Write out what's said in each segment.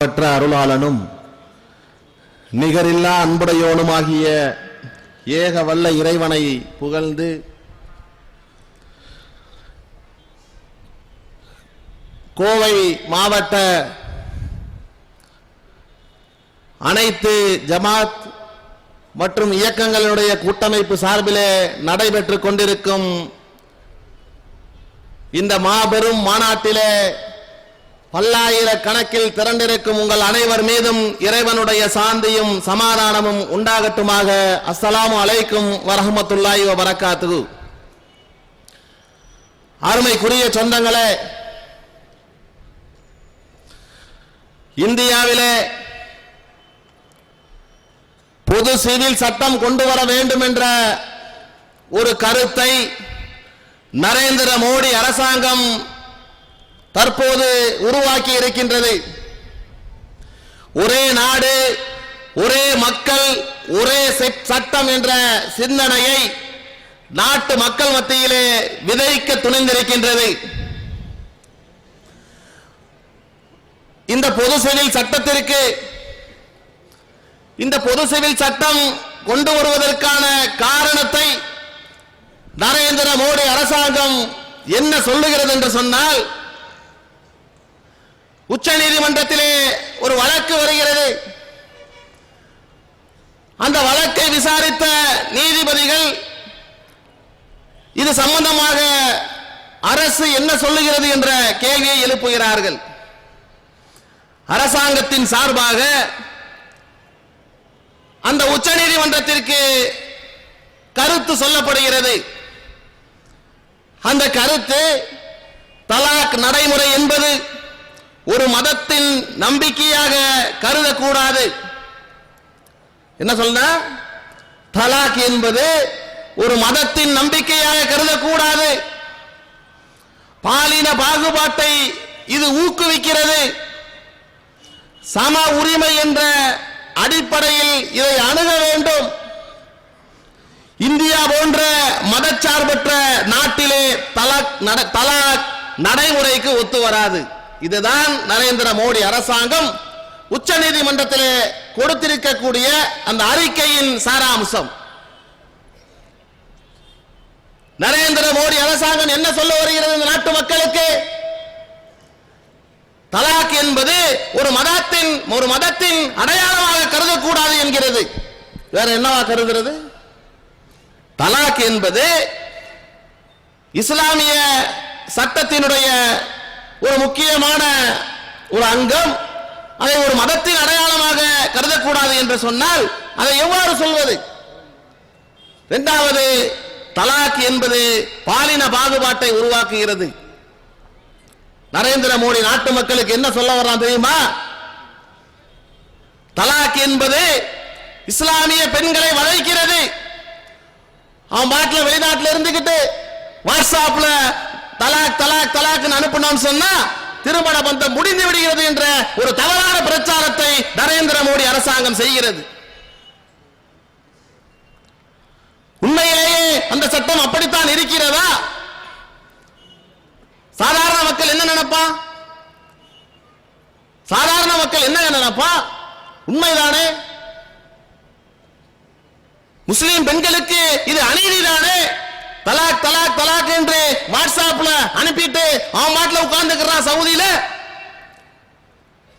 பெற்ற அருளாளனும் நிகரில்லா அன்புடையோனுமாகிய ஏக வல்ல இறைவனை புகழ்ந்து கோவை மாவட்ட அனைத்து ஜமாத் மற்றும் இயக்கங்களுடைய கூட்டமைப்பு சார்பிலே நடைபெற்றுக் கொண்டிருக்கும் இந்த மாபெரும் மாநாட்டிலே பல்லாயிரக்கணக்கில் திரண்டிருக்கும் உங்கள் அனைவர் மீதும் இறைவனுடைய சாந்தியும் சமாதானமும் உண்டாகட்டுமாக. அஸ்ஸலாமு அலைக்கும் வரஹமத்துல்லாஹி வபரகாத்துகு அருமைக்குரிய சொந்தங்களே இந்தியாவிலே பொது சிவில் சட்டம் கொண்டு வர வேண்டும் என்ற ஒரு கருத்தை நரேந்திர மோடி அரசாங்கம் தற்போது உருவாக்கி இருக்கின்றது. ஒரே நாடு ஒரே மக்கள் ஒரே சட்டம் என்ற சிந்தனையை நாட்டு மக்கள் மத்தியிலே விதைக்க துணிந்திருக்கின்றது. இந்த பொது சிவில் சட்டத்திற்கு இந்த பொது சிவில் சட்டம் கொண்டு வருவதற்கான காரணத்தை நரேந்திர மோடி அரசாங்கம் என்ன சொல்லுகிறது என்று சொன்னால் உச்ச நீதிமன்றத்திலே ஒரு வழக்கு வருகிறது. அந்த வழக்கை விசாரித்த நீதிபதிகள் இது சம்பந்தமாக அரசு என்ன சொல்லுகிறது என்ற கேள்வியை எழுப்புகிறார்கள். அரசாங்கத்தின் சார்பாக அந்த உச்ச நீதிமன்றத்திற்கு கருத்து சொல்லப்படுகிறது. அந்த கருத்து தலாக் நடைமுறை என்பது ஒரு மதத்தின் நம்பிக்கையாக கருதக்கூடாது. என்ன சொல்ற? தலாக் என்பது ஒரு மதத்தின் நம்பிக்கையாக கருதக்கூடாது. பாலின பாகுபாட்டை இது ஊக்குவிக்கிறது. சம உரிமை என்ற அடிப்படையில் இதை அணுக வேண்டும். இந்தியா போன்ற மதச்சார்பற்ற நாட்டிலே தலாக் நட- தலாக் நடைமுறைக்கு ஒத்து வராது. இதுதான் நரேந்திர மோடி அரசாங்கம். உச்ச நீதிமன்றத்திலே கொடுத்திருக்கக்கூடிய அந்த அறிக்கையின் சாராம்சம். நரேந்திர மோடி அரசாங்கம் என்ன சொல்ல வருகிறது இந்த நாட்டு மக்களுக்கு? தலாக் என்பது ஒரு மதத்தின் ஒரு மதத்தின் அடையாளமாக கருதக்கூடாது என்கிறது. வேற என்னவா கருதுகிறது தலாக் என்பது இஸ்லாமிய சட்டத்தினுடைய ஒரு முக்கியமான ஒரு அங்கம் அதை ஒரு மதத்தின் அடையாளமாக கருதக்கூடாது என்று சொன்னால் அதை எவ்வாறு சொல்வது? இரண்டாவது தலாக் என்பது பாலின பாகுபாட்டை உருவாக்குகிறது. நரேந்திர மோடி நாட்டு மக்களுக்கு என்ன சொல்ல வர்றான் தெரியுமா? தலாக் என்பது இஸ்லாமிய பெண்களை வளைக்கிறது அவன் பாட்டில் வெளிநாட்டுல இருந்துகிட்டு வாட்ஸ்அப்ல தலாக் தலாக் தலாக்னு அனுப்பினோம்னு சொன்னா திருமண பந்தம் முடிந்து விடுகிறது என்ற ஒரு தவறான பிரச்சாரத்தை நரேந்திர மோடி அரசாங்கம் செய்கிறது. உண்மையிலேயே அந்த சட்டம் அப்படித்தான் இருக்கிறதா? சாதாரண மக்கள் என்ன நினைப்பா? சாதாரண மக்கள் என்ன நினைப்பா? உண்மைதானே? முஸ்லிம் பெண்களுக்கு இது அநீதிதானே? தலாக் தலாக் தலாக் என்று வாட்ஸ்அப்ல அனுப்பிட்டு அவன் மாட்டில் உட்கார்ந்துக்கிறான் சவுதியில.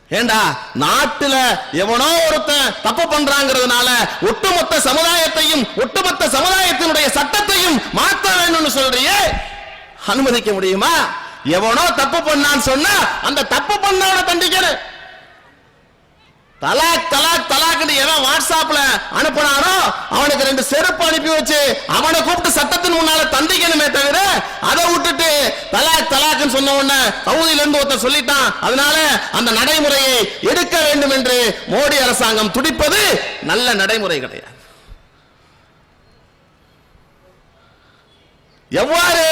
ஏண்டா நாட்டுல எவனோ ஒருத்தன் தப்பு பண்றாங்கிறதுனால ஒட்டுமொத்த சமுதாயத்தையும் ஒட்டுமொத்த சமுதாயத்தினுடைய சட்டத்தையும் மாத்த வேணும்னு சொல்றியே. அனுமதிக்க முடியுமா? எவனோ தப்பு பண்ணான்னு சொன்னா அந்த தப்பு பண்ணவனை தண்டிக்கிறேன் தலாக் தலாக் தலாக்னு எவன் வாட்ஸ்அப்ல அனுப்புனானோ அவனுக்கு ரெண்டு செருப்பு அனுப்பி வச்சு அவனை கூப்பிட்டு சட்டத்தின் முன்னால தண்டிக்கணுமே தவிர அதை விட்டுட்டு தலாக் தலாக்னு சொன்ன உடனே சவுதியில இருந்து ஒருத்தன் சொல்லிட்டான். அதனால அந்த நடைமுறையை எடுக்க வேண்டும் என்று மோடி அரசாங்கம் துடிப்பது நல்ல நடைமுறை கிடையாது. எவ்வாறு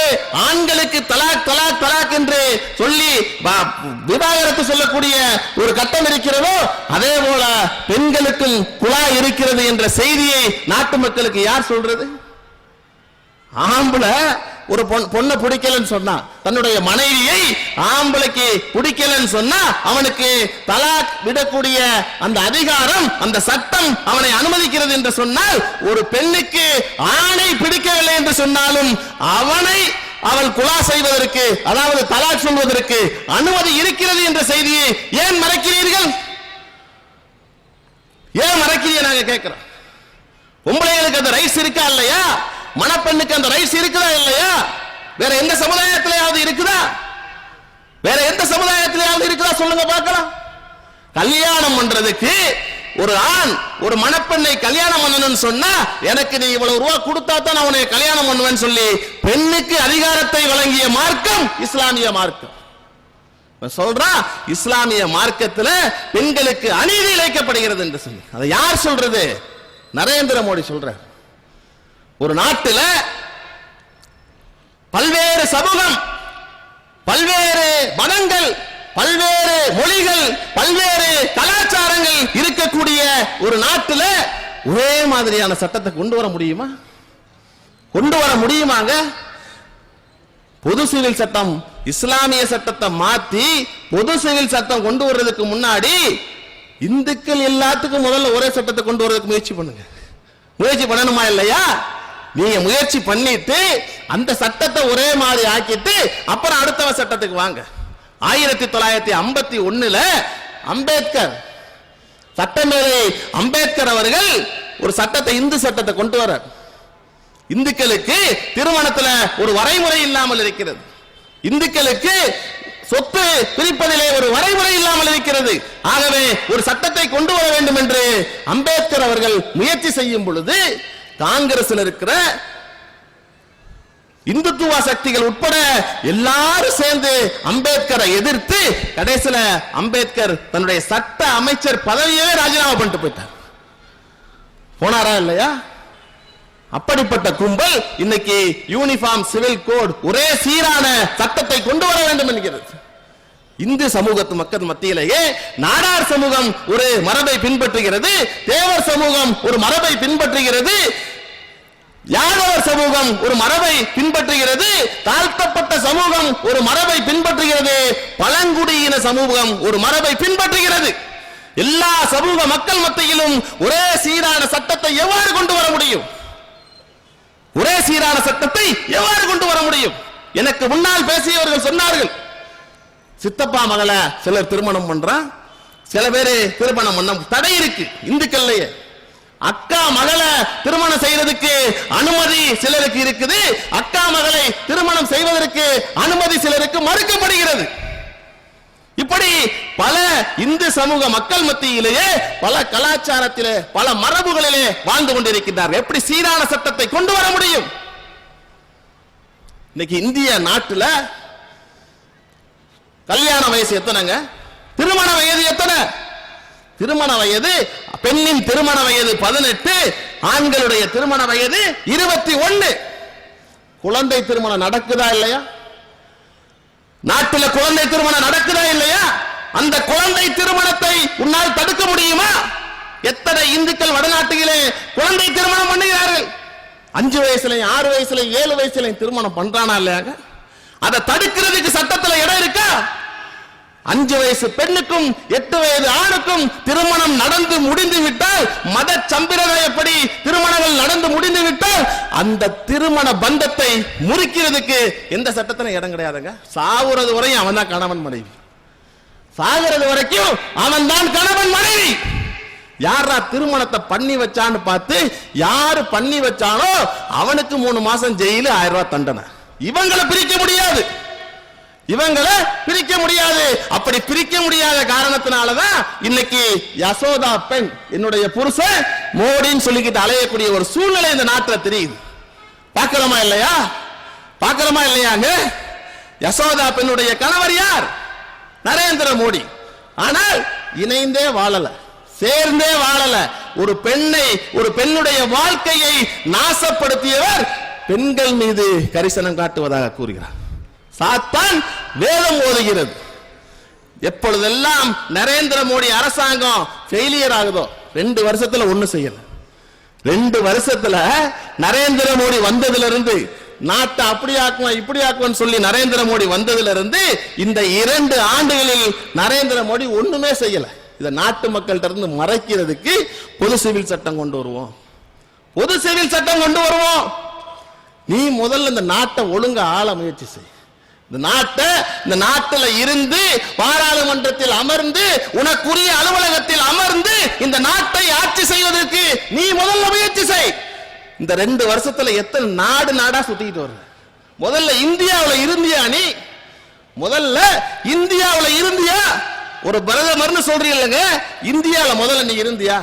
ஆண்களுக்கு தலாக் தலாக் தலாக் என்று சொல்லி வ- விவாகரத்து சொல்லக்கூடிய ஒரு கட்டம் இருக்கிறதோ அதே போல பெண்களுக்கும் குழாய் இருக்கிறது என்ற செய்தியை நாட்டு மக்களுக்கு யார் சொல்றது? ஆம்பளை ஒரு பொன் பொண்ணை பிடிக்கலன்னு சொன்னா தன்னுடைய மனைவியை ஆம்பளைக்கு பிடிக்கலன்னு சொன்னா அவனுக்கு தலாக் விடக்கூடிய அந்த அதிகாரம் அந்த சட்டம் அவனை அனுமதிக்கிறது என்று சொன்னால் ஒரு பெண்ணுக்கு ஆணை பிடிக்கவில்லை என்று சொன்னாலும் அவனை அவள் குலா செய்வதற்கு அதாவது தலாக் சொல்வதற்கு அனுமதி இருக்கிறது என்ற செய்தியை ஏன் மறைக்கிறீர்கள்? ஏன் மறைக்கிறீங்க நாங்க கேட்கிறோம். பொம்பளைகளுக்கு அந்த ரைட்ஸ் இருக்கா இல்லையா? மணப்பெண்ணுக்கு அந்த ரைட்ஸ் இருக்குதா இல்லையா? வேற எந்த சமுதாயத்திலேயாவது இருக்குதா? வேற எந்த சமுதாயத்திலேயாவது இருக்குதா? சொல்லுங்க பார்க்கலாம். கல்யாணம் பண்றதுக்கு ஒரு ஆண் ஒரு மணப்பெண்ணை கல்யாணம் பண்ணணும்னு சொன்னா எனக்கு நீ இவ்வளவு ரூபா கொடுத்தா தான் நான் கல்யாணம் பண்ணுவேன்னு சொல்லி பெண்ணுக்கு அதிகாரத்தை வழங்கிய மார்க்கம் இஸ்லாமிய மார்க்கம். சொல்றா இஸ்லாமிய மார்க்கத்துல பெண்களுக்கு அநீதி இழைக்கப்படுகிறது என்று சொல்லி. அதை யார் சொல்றது? நரேந்திர மோடி சொல்றார். ஒரு நாட்டுல பல்வேறு சமூகம் பல்வேறு மதங்கள் பல்வேறு மொழிகள் பல்வேறு கலாச்சாரங்கள் இருக்கக்கூடிய ஒரு நாட்டுல ஒரே மாதிரியான சட்டத்தை கொண்டு வர முடியுமா? கொண்டு வர முடியுமாங்க? பொது சிவில் சட்டம் இஸ்லாமிய சட்டத்தை மாத்தி பொது சிவில் சட்டம் கொண்டு வர்றதுக்கு முன்னாடி இந்துக்கள் எல்லாத்துக்கும் முதல்ல ஒரே சட்டத்தை கொண்டு வர்றதுக்கு முயற்சி பண்ணுங்க. முயற்சி பண்ணணுமா இல்லையா? நீங்க முயற்சி பண்ணிட்டு அந்த சட்டத்தை ஒரே மாதிரி ஆக்கிட்டு அப்புறம் அடுத்த சட்டத்துக்கு வாங்க. ஆயிரத்தி தொள்ளாயிரத்தி ஐம்பத்தி ஒண்ணுல அம்பேத்கர் சட்டமேதை அம்பேத்கர் அவர்கள் ஒரு சட்டத்தை இந்து சட்டத்தை கொண்டு வர இந்துக்களுக்கு திருமணத்துல ஒரு வரைமுறை இல்லாமல் இருக்கிறது. இந்துக்களுக்கு சொத்து பிரிப்பதிலே ஒரு வரைமுறை இல்லாமல் இருக்கிறது. ஆகவே ஒரு சட்டத்தை கொண்டு வர வேண்டும் என்று அம்பேத்கர் அவர்கள் முயற்சி செய்யும் பொழுது காங்கிரஸ்ல இருக்கிற இந்துத்துவ சக்திகள் உட்பட எல்லாரும் சேர்ந்து அம்பேத்கரை எதிர்த்து கடைசியில அம்பேத்கர் தன்னுடைய சட்ட அமைச்சர் பதவியே ராஜினாமா பண்ணிட்டு போயிட்டார். போனாரா இல்லையா? அப்படிப்பட்ட கும்பல் இன்னைக்கு யூனிஃபார்ம் சிவில் கோட் ஒரே சீரான சட்டத்தை கொண்டு வர வேண்டும் என்கிறது. இந்து சமூகத்து மக்கள் மத்தியிலேயே நாடார் சமூகம் ஒரு மரபை பின்பற்றுகிறது தேவர் சமூகம் ஒரு மரபை பின்பற்றுகிறது யாதவர் சமூகம் ஒரு மரபை பின்பற்றுகிறது தாழ்த்தப்பட்ட சமூகம் ஒரு மரபை பின்பற்றுகிறது பழங்குடியின சமூகம் ஒரு மரபை பின்பற்றுகிறது. எல்லா சமூக மக்கள் மத்தியிலும் ஒரே சீரான சட்டத்தை எவ்வாறு கொண்டு வர முடியும்? ஒரே சீரான சட்டத்தை எவ்வாறு கொண்டு வர முடியும்? எனக்கு முன்னால் பேசியவர்கள் சொன்னார்கள் சித்தப்பா மகளை சிலர் திருமணம் பண்றான். சில பேரு திருமணம் பண்ண தடை இருக்கு. இந்துக்கள்லயே. அக்கா மகளை திருமணம் செய்யறதுக்கு அனுமதி சிலருக்கு இருக்குது. அக்கா மகளை திருமணம் செய்வதற்கு அனுமதி சிலருக்கு மறுக்கப்படுகிறது. இப்படி பல இந்து சமூக மக்கள் மத்தியிலேயே பல கலாச்சாரத்திலே பல மரபுகளிலே வாழ்ந்து கொண்டிருக்கிறார்கள் எப்படி சீரான சட்டத்தை கொண்டு வர முடியும்? இன்னைக்கு இந்திய நாட்டுல கல்யாண வயசு எத்தனைங்க? திருமண வயது எத்தனை? திருமண வயது பெண்ணின் திருமண வயது பதினெட்டு ஆண்களுடைய திருமண வயது இருபத்தி ஒன்னு. குழந்தை திருமணம் நடக்குதா இல்லையா? நாட்டில குழந்தை திருமணம் நடக்குதா இல்லையா? அந்த குழந்தை திருமணத்தை உன்னால் தடுக்க முடியுமா? எத்தனை இந்துக்கள் வடநாட்டிலே குழந்தை திருமணம் பண்ணுகிறார்கள்? அஞ்சு வயசுலயும் ஆறு வயசுலையும் ஏழு வயசுலையும் திருமணம் பண்றானா இல்லையாங்க? அதை தடுக்கிறதுக்கு சட்டத்துல இடம் இருக்கா? அஞ்சு வயசு பெண்ணுக்கும் எட்டு வயது ஆணுக்கும் திருமணம் நடந்து முடிந்து விட்டால் மத சம்பிரதாயப்படி திருமணங்கள் நடந்து முடிந்து விட்டால் அந்த திருமண பந்தத்தை முறிக்கிறதுக்கு எந்த சட்டத்திலும் இடம் கிடையாதுங்க. சாவுறது வரையும் அவன் தான் கணவன் மனைவி. சாகிறது வரைக்கும் அவன் தான் கணவன் மனைவி. யாரா திருமணத்தை பண்ணி வச்சான்னு பார்த்து யாரு பண்ணி வச்சானோ அவனுக்கு மூணு மாசம் ஜெயிலு ஆயிரம் ரூபாய் தண்டனை. இவங்களை பிரிக்க முடியாது. இவங்களை பிரிக்க முடியாது. அப்படி பிரிக்க முடியாத காரணத்தினாலதான் இன்னைக்கு யசோதா பெண் என்னுடைய புருஷன் மோடின்னு சொல்லிக்கிட்டு அலையக்கூடிய ஒரு சூழ்நிலை இந்த நாட்டில் தெரியுது. பார்க்கிறோமா இல்லையா? பார்க்கிறோமா இல்லையாங்க? யசோதா பெண்ணுடைய கணவர் யார்? நரேந்திர மோடி. ஆனால் இணைந்தே வாழல சேர்ந்தே வாழல. ஒரு பெண்ணை ஒரு பெண்ணுடைய வாழ்க்கையை நாசப்படுத்தியவர் பெண்கள் மீது கரிசனம் காட்டுவதாக கூறுகிறார். சாத்தான் வேதம் ஓதுகிறது. எப்பொழுதெல்லாம் நரேந்திர மோடி அரசாங்கம் ஃபெயிலியர் ஆகுதோ ரெண்டு வருஷத்துல ஒண்ணு செய்யல. ரெண்டு வருஷத்துல நரேந்திர மோடி வந்ததுல இருந்து நாட்டை அப்படி ஆக்குவோம் இப்படி ஆக்குவோம் சொல்லி நரேந்திர மோடி வந்ததுல இருந்து இந்த இரண்டு ஆண்டுகளில் நரேந்திர மோடி ஒண்ணுமே செய்யல. இதை நாட்டு மக்கள்கிட்ட இருந்து மறைக்கிறதுக்கு பொது சிவில் சட்டம் கொண்டு வருவோம். பொது சிவில் சட்டம் கொண்டு வருவோம். நீ முதல்ல இந்த நாட்டை ஒழுங்கா ஆள முயற்சி செய். இந்த நாட்டை இந்த நாட்டில் இருந்து பாராளுமன்றத்தில் அமர்ந்து உனக்குரிய அலுவலகத்தில் அமர்ந்து இந்த நாட்டை ஆட்சி செய்வதற்கு நீ முதல்ல முயற்சி செய். இந்த ரெண்டு வருஷத்துல எத்தனை நாடு நாடா சுத்திட்டு வர்ற முதல்ல இந்தியாவுல இருந்தியா நீ? முதல்ல இந்தியாவுல இருந்தியா? ஒரு பிரதமர்னு சொல்றீங்க இந்தியாவுல முதல்ல நீ இருந்தியா?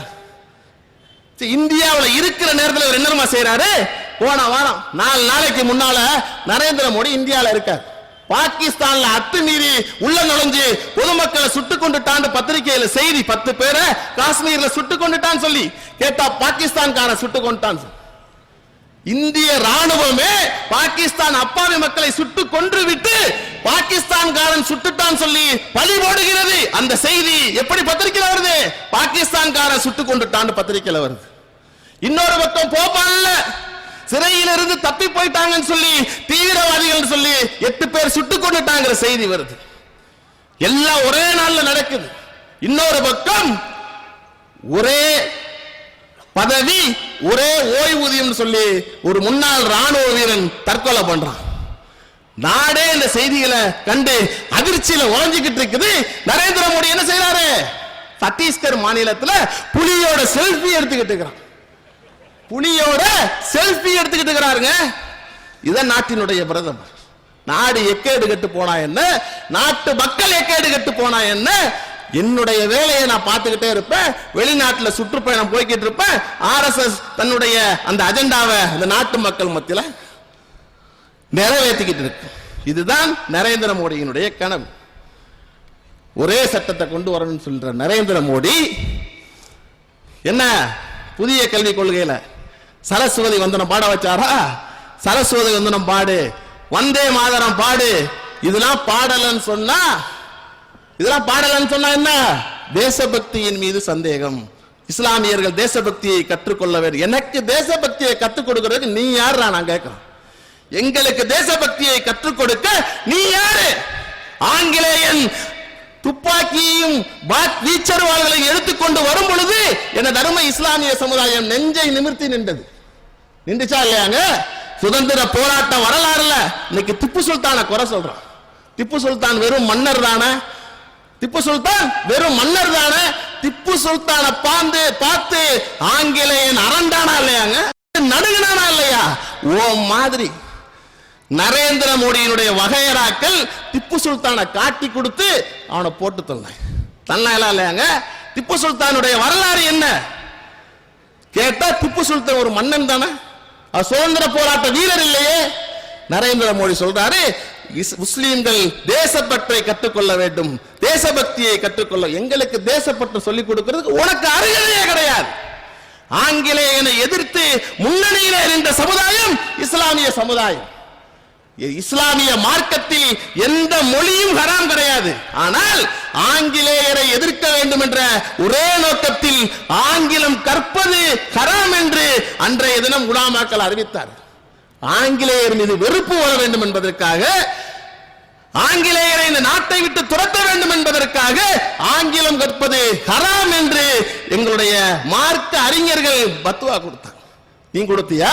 இந்தியாவில் இந்தியாவுல இருக்கிற நேரத்தில் இவர் என்னமா செய்யறாரு போன வாரம் நாலு நாளைக்கு முன்னால நரேந்திர மோடி இந்தியாவில் இருக்கார். பாகிஸ்தான்ல அத்துமீறி உள்ள நுழைஞ்சு பொதுமக்களை சுட்டு கொண்டுட்டான்னு பத்திரிகையில செய்தி பத்து பேரை காஷ்மீர்ல சுட்டு கொண்டுட்டான்னு சொல்லி. கேட்டா பாகிஸ்தான்கார சுட்டு கொண்டுட்டான் இந்திய ராணுவமே பாகிஸ்தான் அப்பாவி மக்களை சுட்டு கொன்று விட்டு பாகிஸ்தான்காரன் சுட்டுட்டான் சொல்லி பழி போடுகிறது அந்த செய்தி எப்படி பத்திரிக்கையில வருது? பாகிஸ்தான்காரன் சுட்டு கொண்டுட்டான்னு பத்திரிக்கையில வருது. இன்னொரு பக்கம் போபால்ல சிறையிலிருந்து தப்பி போயிட்டாங்கன்னு சொல்லி தீவிரவாதிகள் சொல்லி எட்டு பேர் சுட்டுக் கொண்டுட்டாங்கிற செய்தி வருது. எல்லாம் ஒரே நாள்ல நடக்குது. இன்னொரு பக்கம் ஒரே பதவி ஒரே ஓய்வூதியம் சொல்லி ஒரு முன்னாள் ராணுவ வீரன் தற்கொலை பண்றான். நாடே இந்த செய்திகளை கண்டு அதிர்ச்சியில உறைஞ்சிக்கிட்டு இருக்குது. நரேந்திர மோடி என்ன செய்யறாரு சத்தீஸ்கர் மாநிலத்துல புலியோட செல்ஃபி எடுத்துக்கிட்டு இருக்கிறான். புலியோட செல்ஃபி எடுத்துக்கிட்டு இருக்கிறாருங்க. இதான் நாட்டினுடைய பிரதமர். நாடு எக்கேடு கட்டு போனா என்ன? நாட்டு மக்கள் எக்கேடு கட்டு போனா என்ன? என்னுடைய வேலையை நான் பார்த்துக்கிட்டே இருப்பேன். வெளிநாட்டுல சுற்றுப்பயணம் போய்கிட்டு இருப்பேன். ஆர்எஸ்எஸ் தன்னுடைய அந்த அஜெண்டாவை அந்த நாட்டு மக்கள் மத்தியில நிறைவேற்றிக்கிட்டு இருக்கு. இதுதான் நரேந்திர மோடியினுடைய கனவு. ஒரே சட்டத்தை கொண்டு வரணும்னு சொல்ற நரேந்திர மோடி என்ன? புதிய கல்விக் கொள்கையில சரஸ்வதி வந்தனம் பாட வச்சாரா? சரஸ்வதி வந்தனம் பாடு. வந்தே மாதரம் பாடு. இதெல்லாம் பாடலன்னு சொன்னா இதெல்லாம் பாடலன்னு சொன்னா என்ன? தேசபக்தியின் மீது சந்தேகம். இஸ்லாமியர்கள் தேசபக்தியை கற்றுக்கொள்ள வேண்டும். எனக்கு தேசபக்தியை கற்றுக் கொடுக்கிறதுக்கு நீ யார் நான் கேட்கிறேன். எங்களுக்கு தேசபக்தியை கற்றுக் கொடுக்க நீ யாரு? ஆங்கிலேயன் துப்பாக்கியையும் பாத் வீச்சர்வாள்களை எடுத்துக்கொண்டு வரும் பொழுது என தர்ம இஸ்லாமிய சமுதாயம் நெஞ்சை நிமிர்த்தி நின்றது. நின்றுச்சா இல்லையாங்க சுதந்திர போராட்டம் வரலாறுல இன்னைக்கு திப்பு சுல்தானை குறை சொல்றான். திப்பு சுல்தான் வெறும் மன்னர் தானே? திப்பு சுல்தான் வெறும் மன்னர் தானே? திப்பு சுல்தான பாந்து பார்த்து ஆங்கிலேயன் அரண்டானா இல்லையாங்க? நடுகனானா இல்லையா? ஓ மாதிரி. நரேந்திர மோடியினுடைய வகையராக்கள் திப்பு சுல்தானை காட்டி கொடுத்து அவனை போட்டு தந்தாங்க தன்னால இல்லையாங்க? திப்பு சுல்தானுடைய வரலாறு என்ன? கேட்டா திப்பு சுல்தான் ஒரு மன்னன் தானே? சுதந்திர போராட்ட வீரர் இல்லையே? நரேந்திர மோடி சொல்றாரு இஸ்- தேசப்பற்றை கற்றுக்கொள்ள வேண்டும். தேசபக்தியை கற்றுக்கொள்ள எங்களுக்கு தேசப்பற்று சொல்லிக் கொடுக்கிறதுக்கு உனக்கு அருகதையே கிடையாது. ஆங்கிலேயனை எதிர்த்து முன்னணியில் இருந்த சமுதாயம் இஸ்லாமிய சமுதாயம். இஸ்லாமிய மார்க்கத்தில் எந்த மொழியும் ஹராம் கிடையாது. ஆனால் ஆங்கிலேயரை எதிர்க்க வேண்டும் என்ற ஒரே நோக்கத்தில் ஆங்கிலம் கற்பது ஹராம் என்று அன்றைய தினம் உலாமாக்கள் அறிவித்தார். ஆங்கிலேயர் மீது வெறுப்பு வர வேண்டும் என்பதற்காக ஆங்கிலேயரை இந்த நாட்டை விட்டு துரத்த வேண்டும் என்பதற்காக ஆங்கிலம் கற்பது ஹராம் என்று எங்களுடைய மார்க்க அறிஞர்கள் பத்துவா கொடுத்தாங்க. நீ கொடுத்தியா?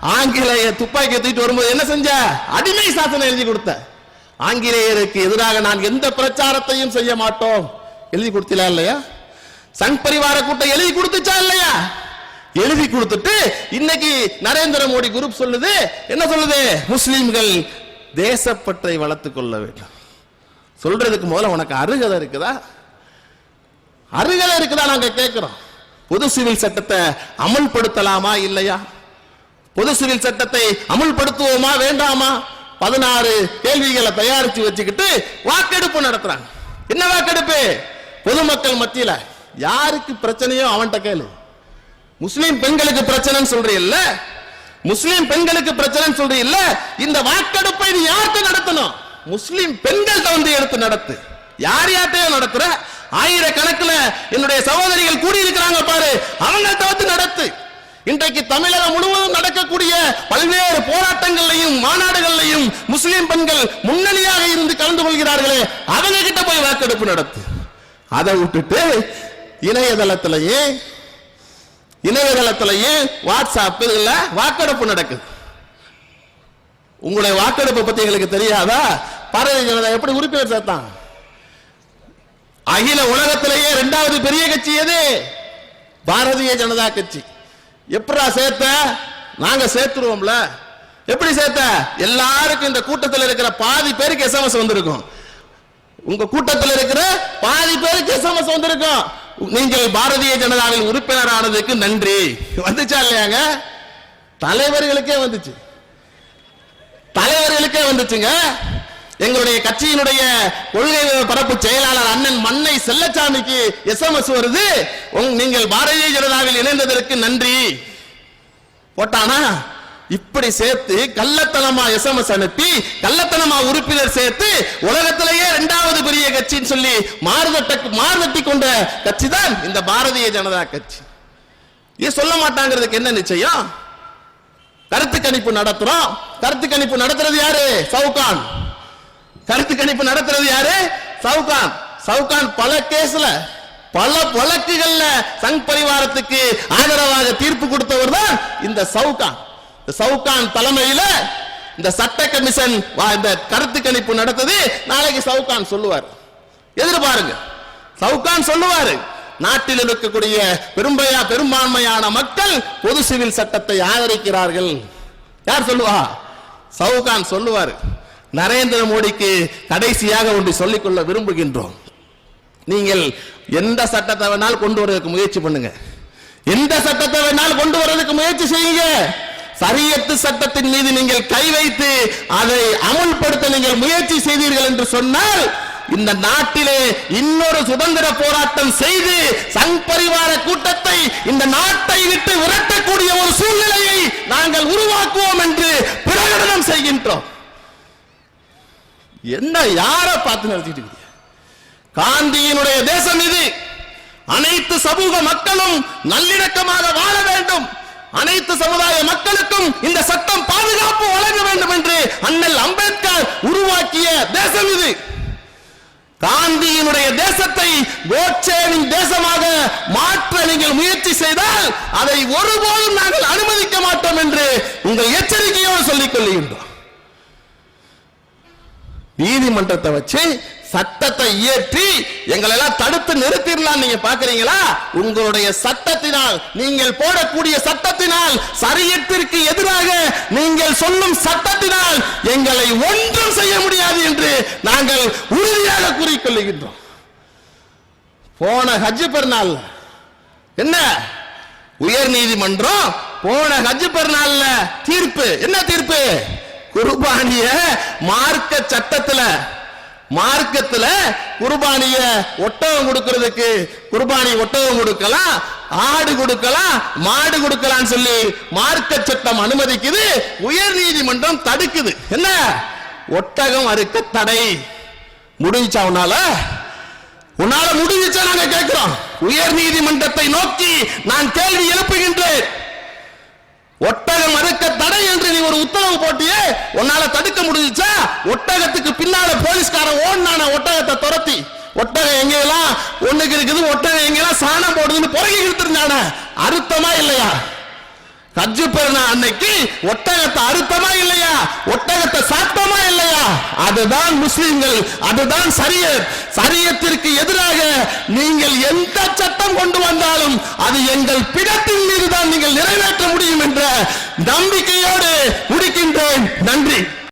ஆங்கிலேய துப்பாக்கி தூக்கிட்டு வரும்போது என்ன செஞ்ச? அடிமை சாசனம் எழுதி கொடுத்த. ஆங்கிலேயருக்கு எதிராக நான் எந்த பிரச்சாரத்தையும் செய்ய மாட்டோம். எழுதி கொடுத்தீங்களா இல்லையா? சங் பரிவார கூட்டம் எழுதி கொடுத்துச்சா இல்லையா? எழுதி கொடுத்துட்டு இன்னைக்கு நரேந்திர மோடி குரூப் சொல்லுது. என்ன சொல்லுது? முஸ்லீம்கள் தேசப்பற்றை வளர்த்துக் கொள்ள வேண்டும். சொல்றதுக்கு முதல்ல உனக்கு அருகதை இருக்குதா? அருகதை இருக்குதா நாங்க கேட்கிறோம் பொது சிவில் சட்டத்தை அமல்படுத்தலாமா இல்லையா? பொது சிவில் சட்டத்தை அமுல்படுத்துவோமா வேண்டாமா? பதினாறு கேள்விகளை தயாரித்து வச்சுக்கிட்டு வாக்கெடுப்பு நடத்துறாங்க. என்ன வாக்கெடுப்பு? பொதுமக்கள் மத்தியில யாருக்கு பிரச்சனையோ அவன்கிட்ட கேளு. முஸ்லீம் பெண்களுக்கு பிரச்சனைன்னு சொல்றீல்ல? முஸ்லீம் பெண்களுக்கு பிரச்சனைன்னு சொல்றீல்ல? இந்த வாக்கெடுப்பை நீ யார்கிட்ட நடத்தணும்? முஸ்லீம் பெண்கள்கிட்ட வந்து எடுத்து நடத்து. யார் யார்கிட்டயோ நடத்துற? ஆயிரக்கணக்கில் என்னுடைய சகோதரிகள் கூடி இருக்கிறாங்க பாரு. அவங்கள்ட்ட வந்து நடத்து. இன்றைக்கு தமிழகம் முழுவதும் நடக்கக்கூடிய பல்வேறு போராட்டங்கள்லையும் மாநாடுகள்லையும் முஸ்லிம் பெண்கள் முன்னணியாக இருந்து கலந்து கொள்கிறார்களே அவங்க கிட்ட போய் வாக்கெடுப்பு நடத்து. அதை விட்டுட்டு இணையதளத்திலேயே இணையதளத்திலேயே வாட்ஸ்அப் இதுல வாக்கெடுப்பு நடக்குது. உங்களுடைய வாக்கெடுப்பு பத்தி எங்களுக்கு தெரியாதா? பாரதிய ஜனதா எப்படி உறுப்பினர் சேர்த்தான்? அகில உலகத்திலேயே இரண்டாவது பெரிய கட்சி எது? பாரதிய ஜனதா கட்சி. எப்படா சேர்த்த? நாங்க சேர்த்துருவோம்ல. எப்படி சேர்த்த? எல்லாருக்கும் இந்த கூட்டத்தில் இருக்கிற பாதி பேருக்கு எஸ்எம்எஸ் வந்திருக்கும். உங்க கூட்டத்தில் இருக்கிற பாதி பேருக்கு எஸ்எம்எஸ் வந்திருக்கும். நீங்கள் பாரதிய ஜனதாவில் உறுப்பினர் ஆனதுக்கு நன்றி. வந்துச்சா இல்லையாங்க? தலைவர்களுக்கே வந்துச்சு. தலைவர்களுக்கே வந்துச்சுங்க. எங்களுடைய கட்சியினுடைய கொள்கை பரப்பு செயலாளர் அண்ணன் மண்ணை செல்லச்சாமிக்கு எஸ்எம்எஸ் வருது. நீங்கள் பாரதிய ஜனதாவில் இணைந்ததற்கு நன்றி. போட்டானா? இப்படி சேர்த்து கள்ளத்தனமா எஸ்எம்எஸ் அனுப்பி கள்ளத்தனமா உறுப்பினர் சேர்த்து உலகத்திலேயே இரண்டாவது பெரிய கட்சின்னு சொல்லி மாறுதட்ட மாறுதட்டி கொண்ட கட்சி தான் இந்த பாரதிய ஜனதா கட்சி. இது சொல்ல மாட்டாங்கிறதுக்கு என்ன நிச்சயம்? கருத்து கணிப்பு நடத்துறோம். கருத்து கணிப்பு நடத்துறது யாரு? சவுகான். கருத்து கணிப்பு நடத்துறது யாரு? சவுகான். சவுகான் பல கேஸ்ல பல வழக்குகள்ல சங் பரிவாரத்துக்கு ஆதரவாக தீர்ப்பு கொடுத்தவர் தான் இந்த சவுகான். இந்த சவுகான் தலைமையில இந்த சட்ட கமிஷன் வா- இந்த கருத்து கணிப்பு நடத்தது. நாளைக்கு சவுகான் சொல்லுவார். எதிர்பாருங்க. சவுகான் சொல்லுவாரு. நாட்டில் இருக்கக்கூடிய பெரும்பையா பெரும்பான்மையான மக்கள் பொது சிவில் சட்டத்தை ஆதரிக்கிறார்கள். யார் சொல்லுவா? சவுகான் சொல்லுவார். நரேந்திர மோடிக்கு கடைசியாக ஒன்று சொல்லிக்கொள்ள விரும்புகின்றோம். நீங்கள் எந்த சட்டத்தை வேணாலும் கொண்டு வருவதற்கு முயற்சி பண்ணுங்க. எந்த சட்டத்தை வேணாலும் கொண்டு வர்றதுக்கு முயற்சி செய்யுங்க. சரியத்து சட்டத்தின் மீது நீங்கள் கை வைத்து அதை அமுல்படுத்த நீங்கள் முயற்சி செய்தீர்கள் என்று சொன்னால் இந்த நாட்டிலே இன்னொரு சுதந்திர போராட்டம் செய்து சங் பரிவார கூட்டத்தை இந்த நாட்டை விட்டு விரட்டக்கூடிய ஒரு சூழ்நிலையை நாங்கள் உருவாக்குவோம் என்று பிரகடனம் செய்கின்றோம். என்ன யாரை பார்த்து நடத்திட்டு காந்தியினுடைய தேசம் இது அனைத்து சமூக மக்களும் நல்லிணக்கமாக வாழ வேண்டும். அனைத்து சமுதாய மக்களுக்கும் இந்த சட்டம் பாதுகாப்பு வழங்க வேண்டும் என்று அண்ணல் அம்பேத்கர் உருவாக்கிய தேசம் இது காந்தியினுடைய தேசத்தை கோட்சேவின் தேசமாக மாற்ற நீங்கள் முயற்சி செய்தால் அதை ஒருபோதும் நாங்கள் அனுமதிக்க மாட்டோம் என்று உங்கள் எச்சரிக்கையோடு சொல்லிக் கொள்கின்றோம். நீதிமன்றத்தை வச்சு சட்டத்தை இயற்றி எங்களை எல்லாம் தடுத்து நிறுத்திடலாம் நீங்க பாக்குறீங்களா உங்களுடைய சட்டத்தினால் நீங்கள் போடக்கூடிய சட்டத்தினால் சரியத்திற்கு எதிராக நீங்கள் சொல்லும் சட்டத்தினால் எங்களை ஒன்றும் செய்ய முடியாது என்று நாங்கள் உறுதியாக கூறிக்கொள்ளுகின்றோம். போன ஹஜ் பெருநாள் என்ன? உயர் நீதிமன்றம் போன ஹஜ் பெருநாள்ல தீர்ப்பு. என்ன தீர்ப்பு? குர்பானிய மார்க்க சட்டத்துல மார்க்கத்துல குர்பானிய ஒட்டகம் கொடுக்கிறதுக்கு குர்பானி ஒட்டகம் கொடுக்கலாம் ஆடு கொடுக்கலாம் மாடு கொடுக்கலாம்னு சொல்லி மார்க்க சட்டம் அனுமதிக்குது உயர் நீதிமன்றம் தடுக்குது. என்ன? ஒட்டகம் அறுக்க தடை. முடிஞ்சா உன்னால? உன்னால முடிஞ்சுச்சா நாங்க கேட்கிறோம். உயர் நீதிமன்றத்தை நோக்கி நான் கேள்வி எழுப்புகின்றேன். ஒட்டகம் அறுக்க தடை என்று நீ ஒரு உத்தரவு போட்டியே உன்னால தடுக்க முடிஞ்சுச்சா? ஒட்டகத்துக்கு பின்னால போலீஸ்காரன் ஓடினான ஒட்டகத்தை துரத்தி. ஒட்டகம் எங்கெல்லாம் ஒண்ணுக்கு இருக்குது ஒட்டகம் எங்கெல்லாம் சாணம் போடுதுன்னு புறகி இழுத்துருந்தான. அறுத்தமா இல்லையா? ஹஜ்ஜு பெருநா அன்னைக்கு ஒட்டகத்தை அறுத்தமா இல்லையா? ஒட்டகத்தை சாத்தமா இல்லையா? அதுதான் முஸ்லிம்கள் அதுதான் சரியத். சரியத்திற்கு எதிராக நீங்கள் எந்த சட்டம் கொண்டு வந்தாலும் அது எங்கள் பிடத்தின் மீது தான் நீங்கள் நிறைவேற்ற முடியும் என்ற நம்பிக்கையோடு முடிக்கின்றேன். நன்றி.